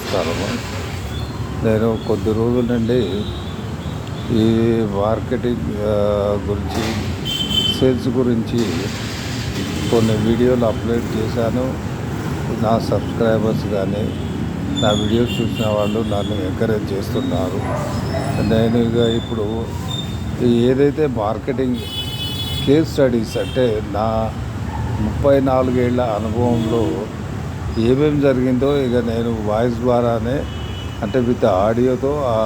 నమస్కారము. నేను కొద్ది రోజుల నుండి ఈ మార్కెటింగ్ గురించి సేల్స్ గురించి కొన్ని వీడియోలు అప్లోడ్ చేశాను. నా సబ్స్క్రైబర్స్ కానీ నా వీడియోస్ చూసిన వాళ్ళు నన్ను ఎంకరేజ్ చేస్తున్నారు. నేను ఇక ఇప్పుడు ఏదైతే మార్కెటింగ్ కేస్ స్టడీస్ అంటే నా ముప్పై నాలుగేళ్ళ అనుభవంలో ఏమేమి జరిగిందో ఇక నేను వాయిస్ ద్వారానే అంటే విత్ ఆడియోతో ఆ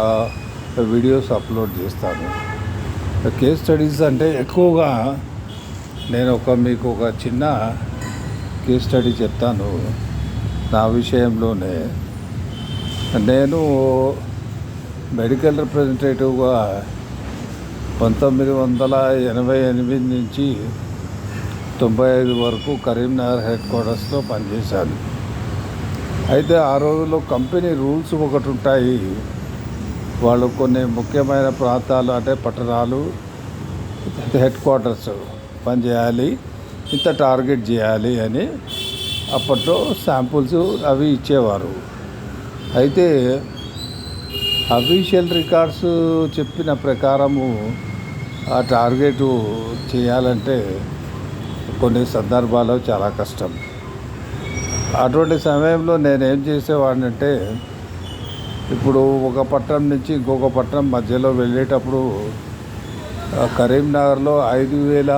వీడియోస్ అప్లోడ్ చేస్తాను. కేస్ స్టడీస్ అంటే ఎక్కువగా నేను ఒక మీకు ఒక చిన్న కేస్ స్టడీ చెప్తాను నా విషయంలోనే. నేను మెడికల్ రిప్రజెంటేటివ్గా పంతొమ్మిది వందల ఎనభై ఎనిమిది నుంచి తొంభై ఐదు వరకు కరీంనగర్ హెడ్ క్వార్టర్స్లో పనిచేశాను. అయితే ఆ రోజుల్లో కంపెనీ రూల్స్ ఒకటి ఉంటాయి. వాళ్ళు కొన్ని ముఖ్యమైన ప్రాంతాలు అంటే పట్టణాలు హెడ్ క్వార్టర్స్ పనిచేయాలి ఇంత టార్గెట్ చేయాలి అని అప్పట్లో శాంపుల్స్ అవి ఇచ్చేవారు. అయితే అఫీషియల్ రికార్డ్స్ చెప్పిన ప్రకారము ఆ టార్గెట్ చేయాలంటే కొన్ని సందర్భాల్లో చాలా కష్టం. అటువంటి సమయంలో నేనేం చేసేవాడిని అంటే ఇప్పుడు ఒక పట్టణం నుంచి ఇంకొక పట్టణం మధ్యలో వెళ్ళేటప్పుడు కరీంనగర్లో ఐదు వేల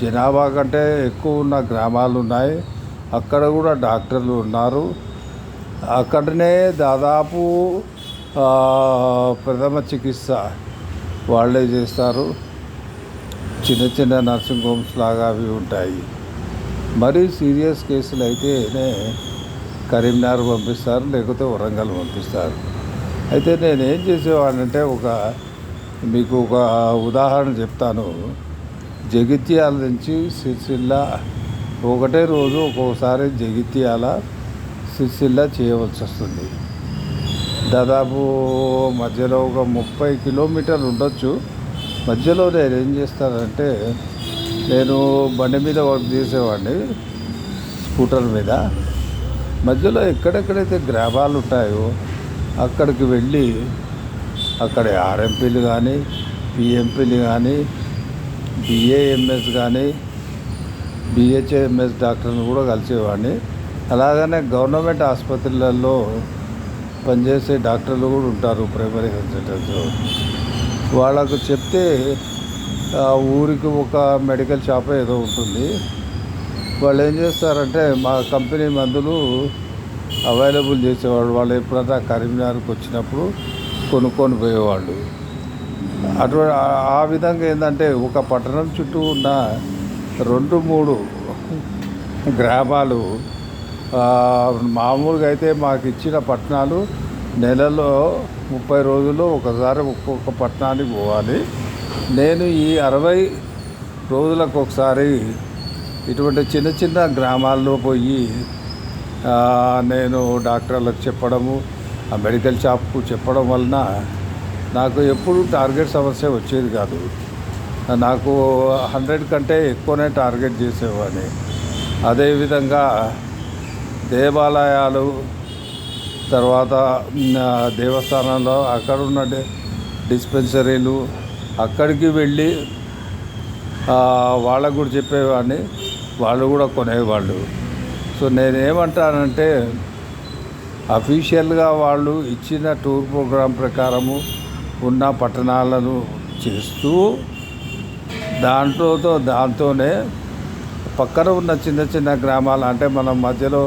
జనాభా కంటే ఎక్కువ ఉన్న గ్రామాలు ఉన్నాయి. అక్కడ కూడా డాక్టర్లు ఉన్నారు. అక్కడనే దాదాపు ప్రథమ చికిత్స వాళ్ళే చేస్తారు. చిన్న చిన్న నర్సింగ్ హోమ్స్ లాగా అవి ఉంటాయి. మరీ సీరియస్ కేసులు అయితేనే కరీంనగర్ పంపిస్తారు లేకపోతే వరంగల్ పంపిస్తారు. అయితే నేను ఏం చేసేవాడినంటే ఒక మీకు ఒక ఉదాహరణ చెప్తాను. జగిత్యాల నుంచి సిరిసిల్ల ఒకటే రోజు ఒక్కొక్కసారి జగిత్యాల సిరిసిల్ల చేయవలసి వస్తుంది. దాదాపు మధ్యలో ఒక ముప్పై కిలోమీటర్లు ఉండొచ్చు. మధ్యలో నేను ఏం చేస్తానంటే నేను బండి మీద వర్క్ చేసేవాడిని స్కూటర్ మీద. మధ్యలో ఎక్కడెక్కడైతే గ్రామాలు ఉంటాయో అక్కడికి వెళ్ళి అక్కడ ఆర్ఎంపీలు కానీ పిఎంపీలు కానీ బిఏఎంఎస్ కానీ బిహెచ్ఎంఎస్ డాక్టర్ని కూడా కలిసేవాడిని. అలాగనే గవర్నమెంట్ ఆసుపత్రులలో పనిచేసే డాక్టర్లు కూడా ఉంటారు ప్రైమరీ హెల్త్ సెంటర్స్లో. వాళ్ళకు చెప్తే ఊరికి ఒక మెడికల్ షాప్ ఏదో ఉంటుంది. వాళ్ళు ఏం చేస్తారంటే మా కంపెనీ మందులు అవైలబుల్ చేసేవాళ్ళు. వాళ్ళు ఎప్పుడైనా కరీంనగర్కి వచ్చినప్పుడు కొనుక్కొని పోయేవాళ్ళు. అటువంటి ఆ- విధంగా ఏంటంటే ఒక పట్టణం చుట్టూ ఉన్న రెండు మూడు గ్రామాలు మామూలుగా అయితే మాకు ఇచ్చిన పట్టణాలు నెలలో ముప్పై రోజుల్లో ఒకసారి ఒక్కొక్క పట్టణానికి పోవాలి. నేను ఈ అరవై రోజులకు ఒకసారి ఇటువంటి చిన్న చిన్న గ్రామాల్లో పోయి నేను డాక్టర్లకు చెప్పడము ఆ మెడికల్ షాప్కు చెప్పడం వలన నాకు ఎప్పుడు టార్గెట్ సమస్య వచ్చేది కాదు. నాకు హండ్రెడ్ కంటే ఎక్కువనే టార్గెట్ చేసేవాడిని. అదేవిధంగా దేవాలయాలు తర్వాత దేవస్థానంలో అక్కడ ఉన్న డిస్పెన్సరీలు అక్కడికి వెళ్ళి వాళ్ళకు కూడా చెప్పేవాడిని. వాళ్ళు కూడా కొనేవాళ్ళు. సో నేనేమంటానంటే అఫీషియల్గా వాళ్ళు ఇచ్చిన టూర్ ప్రోగ్రాం ప్రకారము ఉన్న పట్టణాలను చేస్తూ దాంట్లోతో దాంతోనే పక్కన ఉన్న చిన్న చిన్న గ్రామాలు అంటే మనం మధ్యలో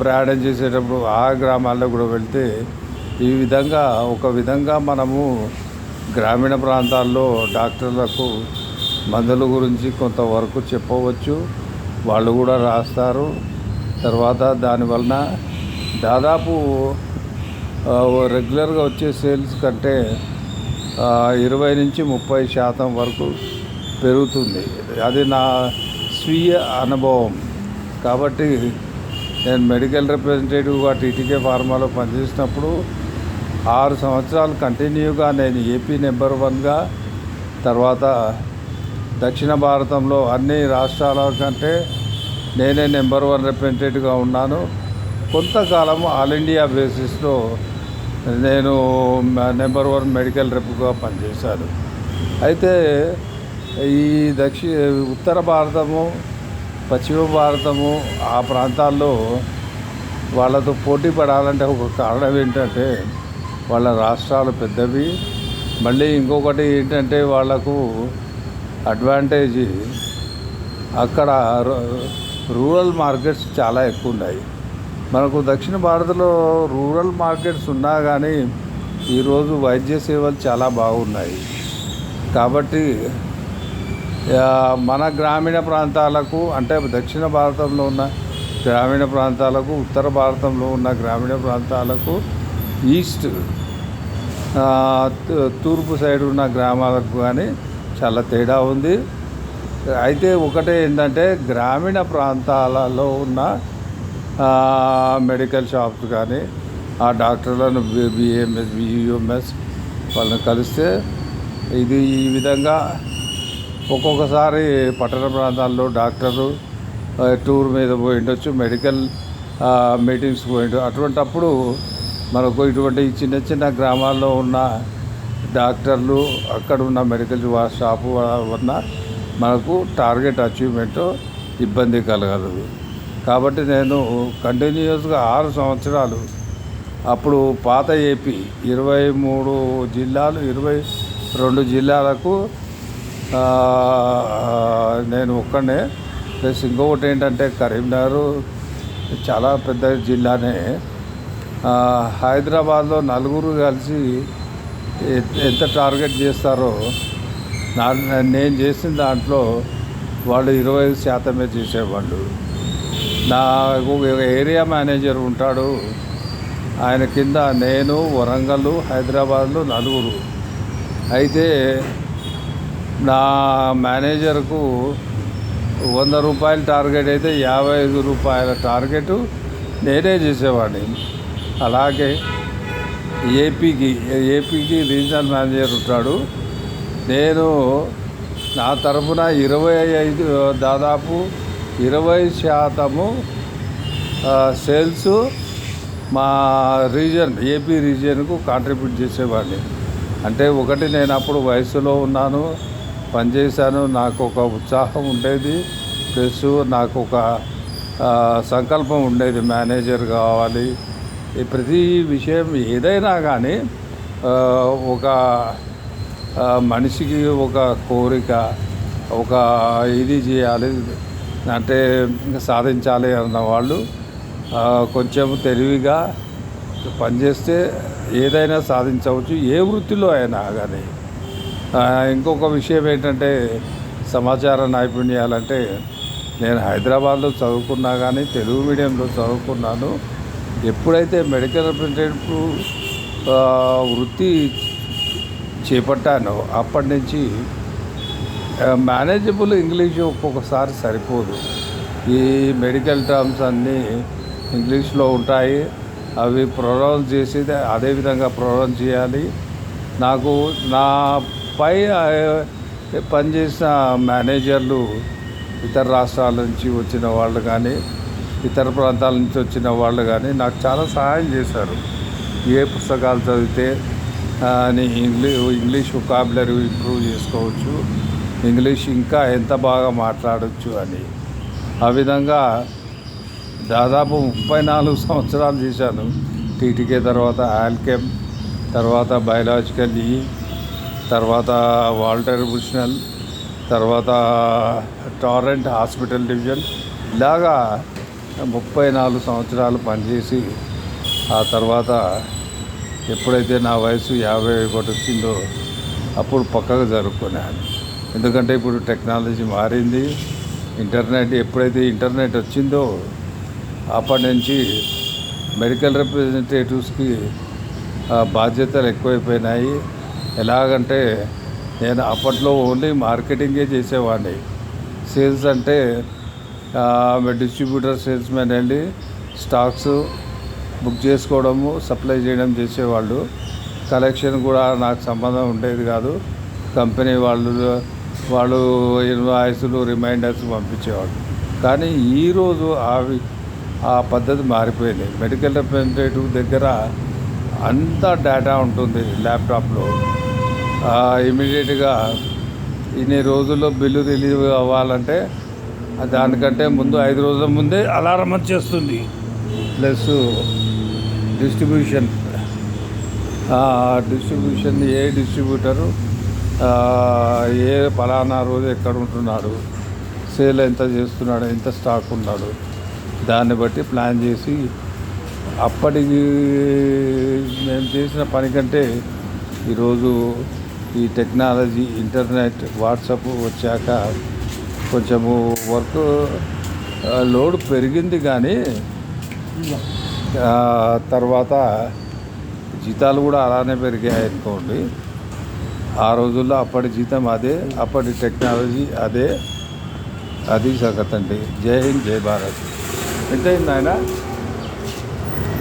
ప్రయాణం చేసేటప్పుడు ఆ గ్రామాల్లో కూడా వెళ్తే ఈ విధంగా ఒక విధంగా మనము గ్రామీణ ప్రాంతాల్లో డాక్టర్లకు మందుల గురించి కొంతవరకు చెప్పవచ్చు. వాళ్ళు కూడా రాస్తారు. తర్వాత దానివలన దాదాపు రెగ్యులర్గా వచ్చే సేల్స్ కంటే ఇరవై నుంచి ముప్పై శాతం వరకు పెరుగుతుంది. అది నా స్వీయ అనుభవం. కాబట్టి నేను మెడికల్ రిప్రజెంటేటివ్గా టీటీకే ఫార్మాలో పనిచేసినప్పుడు ఆరు సంవత్సరాలు కంటిన్యూగా నేను ఏపీ నెంబర్ వన్గా తర్వాత దక్షిణ భారతంలో అన్ని రాష్ట్రాల కంటే నేనే నెంబర్ వన్ రిప్రజెంటేటివ్గా ఉన్నాను. కొంతకాలం ఆల్ ఇండియా బేసిస్లో నేను నెంబర్ వన్ మెడికల్ రిప్గా పనిచేశాను. అయితే ఈ దక్షి ఉత్తర భారతము పశ్చిమ భారతము ఆ ప్రాంతాల్లో వాళ్ళతో పోటీ పడాలంటే ఒక కారణం ఏంటంటే వాళ్ళ రాష్ట్రాలు పెద్దవి. మళ్ళీ ఇంకొకటి ఏంటంటే వాళ్ళకు అడ్వాంటేజ్. అక్కడ రూరల్ మార్కెట్స్ చాలా ఎక్కువ ఉన్నాయి మనకు దక్షిణ భారత్లో రూరల్ మార్కెట్స్ ఉన్నా కానీ ఈరోజు వైద్య సేవలు చాలా బాగున్నాయి. కాబట్టి మన గ్రామీణ ప్రాంతాలకు అంటే దక్షిణ భారతంలో ఉన్న గ్రామీణ ప్రాంతాలకు ఉత్తర భారతంలో ఉన్న గ్రామీణ ప్రాంతాలకు ఈస్ట్ తూర్పు సైడ్ ఉన్న గ్రామాలకు కానీ చాలా తేడా ఉంది అయితే ఒకటే ఏంటంటే గ్రామీణ ప్రాంతాలలో ఉన్న మెడికల్ షాప్స్ కానీ ఆ డాక్టర్లను బిఎంఎస్ బియుఎంఎస్ వాళ్ళని కలిస్తే ఇది ఈ విధంగా ఒక్కొక్కసారి పట్టణ ప్రాంతాల్లో డాక్టరు టూర్ మీద పోయి ఉండొచ్చు మెడికల్ మీటింగ్స్ పోయి అటువంటప్పుడు మనకు ఇటువంటి చిన్న చిన్న గ్రామాల్లో ఉన్న డాక్టర్లు అక్కడ ఉన్న మెడికల్ షాపు వల్ల మనకు టార్గెట్ అచీవ్మెంట్ ఇబ్బంది కలగదు. కాబట్టి నేను కంటిన్యూస్గా ఆరు సంవత్సరాలు అప్పుడు పాత ఏపీ ఇరవై మూడు జిల్లాలు ఇరవై రెండు జిల్లాలకు నేను ఒక్కనే ప్లస్ ఇంకొకటి ఏంటంటే కరీంనగర్ చాలా పెద్ద జిల్లానే. హైదరాబాద్లో నలుగురు కలిసి ఎంత టార్గెట్ చేస్తారో నా నేను చేసిన దాంట్లో వాళ్ళు ఇరవై ఐదు శాతమే చేసేవాళ్ళు. నాకు ఏరియా మేనేజర్ ఉంటాడు. ఆయన కింద నేను వరంగల్ హైదరాబాద్లో నలుగురు. అయితే నా మేనేజర్కు వంద రూపాయల టార్గెట్ అయితే యాభై ఐదు రూపాయల టార్గెట్ నేనే చేసేవాడిని. అలాగే ఏపీకి ఏపీకి రీజనల్ మేనేజర్ ఉంటాడు. నేను నా తరఫున ఇరవై ఐదు దాదాపు ఇరవై శాతము సేల్స్ మా రీజన్ ఏపీ రీజియన్కు కాంట్రిబ్యూట్ చేసేవాడిని. అంటే ఒకటి నేను అప్పుడు వయసులో ఉన్నాను పనిచేశాను నాకు ఒక ఉత్సాహం ఉండేది. ప్లస్ నాకు ఒక సంకల్పం ఉండేది మేనేజర్ కావాలి ఈ ప్రతి విషయం ఏదైనా కానీ ఒక మనిషికి ఒక కోరిక ఒక ఇది చేయాలి అంటే సాధించాలి అన్న వాళ్ళు కొంచెం తెలివిగా పనిచేస్తే ఏదైనా సాధించవచ్చు ఏ వృత్తిలో అయినా కానీ ఇంకొక విషయం ఏంటంటే సమాచార నైపుణ్యాలంటే నేను హైదరాబాద్లో చదువుకున్నా కానీ తెలుగు మీడియంలో చదువుకున్నాను. ఎప్పుడైతే మెడికల్ రిప్రజెంటేటివ్ వృత్తి చేపట్టానో అప్పటి నుంచి మేనేజబుల్ ఇంగ్లీష్ ఒక్కొక్కసారి సరిపోదు. ఈ మెడికల్ టర్మ్స్ అన్నీ ఇంగ్లీష్లో ఉంటాయి. అవి ప్రొనౌన్స్ చేసేది అదే విధంగా ప్రొనౌన్స్ చేయాలి. నాకు నా పై పనిచేసిన మేనేజర్లు ఇతర రాష్ట్రాల నుంచి వచ్చిన వాళ్ళు కానీ ఇతర ప్రాంతాల నుంచి వచ్చిన వాళ్ళు కానీ నాకు చాలా సహాయం చేశారు. ఏ పుస్తకాలు చదివితే ఇంగ్లీ ఇంగ్లీష్ వొకాబులరీ ఇంప్రూవ్ చేసుకోవచ్చు ఇంగ్లీష్ ఇంకా ఎంత బాగా మాట్లాడవచ్చు అని. ఆ విధంగా దాదాపు ముప్పై నాలుగు సంవత్సరాలు చేశాను. టీటీకే తర్వాత ఆల్కెమ్ తర్వాత బయలాజికల్ ఈ తర్వాత వాల్టర్ బుషనల్ తర్వాత టారెంట్ హాస్పిటల్ డివిజన్. ఇలాగా ముప్పై నాలుగు సంవత్సరాలు పనిచేసి ఆ తర్వాత ఎప్పుడైతే నా వయసు యాభై ఒకటి వచ్చిందో అప్పుడు పక్కకు జరుపుకున్నాను. ఎందుకంటే ఇప్పుడు టెక్నాలజీ మారింది. ఇంటర్నెట్ ఎప్పుడైతే ఇంటర్నెట్ వచ్చిందో అప్పటి నుంచి మెడికల్ రిప్రజెంటేటివ్స్కి బాధ్యతలు ఎక్కువైపోయినాయి. ఎలాగంటే నేను అప్పట్లో ఓన్లీ మార్కెటింగే చేసేవాడిని. సేల్స్ అంటే డిస్ట్రిబ్యూటర్ సేల్స్ మ్యాన్ వెళ్ళి స్టాక్స్ బుక్ చేసుకోవడము సప్లై చేయడం చేసేవాళ్ళు. కలెక్షన్ కూడా నాకు సంబంధం ఉండేది కాదు. కంపెనీ వాళ్ళు వాళ్ళు ఇన్వాయిస్లు రిమైండర్స్ పంపించేవాళ్ళు. కానీ ఈరోజు అవి ఆ పద్ధతి మారిపోయింది. మెడికల్ రిప్రజెంటేటివ్ దగ్గర అంత డేటా ఉంటుంది ల్యాప్టాప్లో ఇమీడియట్గా ఇన్ని రోజుల్లో బిల్లు రిలీజ్ అవ్వాలంటే దానికంటే ముందు ఐదు రోజుల ముందే అలారం వచ్చేస్తుంది ప్లస్ డిస్ట్రిబ్యూషన్. డిస్ట్రిబ్యూషన్ ఏ డిస్ట్రిబ్యూటరు ఏ ఫలానా రోజు ఎక్కడ ఉంటున్నాడు సేల్ ఎంత చేస్తున్నాడు ఎంత స్టాక్ ఉన్నాడు దాన్ని బట్టి ప్లాన్ చేసి అప్పటికి మేము చేసిన పని కంటే ఈరోజు ఈ టెక్నాలజీ ఇంటర్నెట్ వాట్సాప్ వచ్చాక కొంచెము వర్క్ లోడ్ పెరిగింది కానీ తర్వాత జీతాలు కూడా అలానే పెరిగాయి అనుకోండి. ఆ రోజుల్లో అప్పటి జీతం అదే అప్పటి టెక్నాలజీ అదే. అది సంగతి అండి జై హింద్ జై భారత్. ఎంత అయింది ఆయన